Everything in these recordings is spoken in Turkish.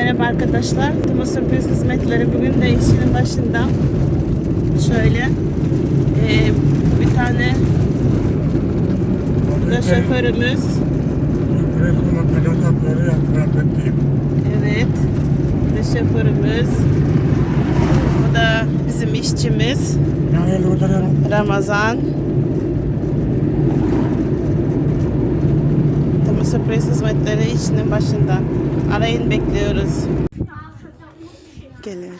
Merhaba arkadaşlar. Tuma Sürpriz Hizmetleri bugün de işinin başında. Şöyle eee, bir tane da şoförümüz. Evet. De şoförümüz. Bu da bizim işçimiz. Ramazan. Sürpriz Hizmetleri işinin başında. Arayın bekliyoruz. Gelin.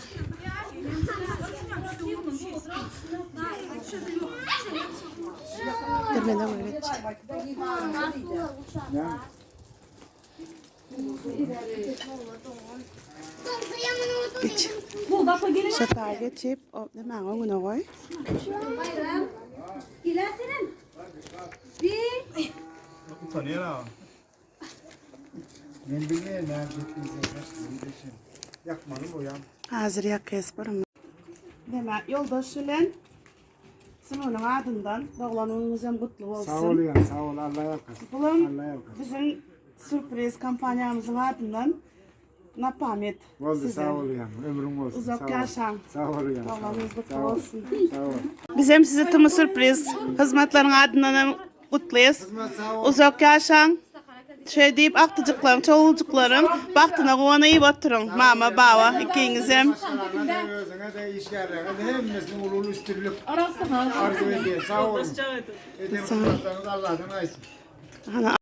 Demeden öyle. Geç. Şefer geçip o ne ben o gün oy. Gilasinin. Bir. Utanıyor Ben bilmiyorum nerede gittiğinizi. Yakmadım o yan. Hazır yakayız barım. Demek yoldaşıyla Simon'un adından doğulanımız hem kutlu olsun. Sağ ol yan, sağ ol. Allah yakasın. Bulun bizim sürpriz kampanyamızın adından Napamet Oldu sağ ol yan. Ömrün olsun. Uzak yaşam. Sağ ol ol. Doğulanımız kutlu olsun. Sağ ol. Biz hem size tımı sürpriz hizmetlerin adından kutluyuz. Uzak yaşam. Şey deyip aktıcıklarım, çoğulcuklarım. Baktığına kovana iyi batırın. Mama, baba, ikiniz hem. Hadi özüne de iş yerine. Hadi hepimizin ululu üstürlük. Arzu ediyor. Sağ olun. Allah'tan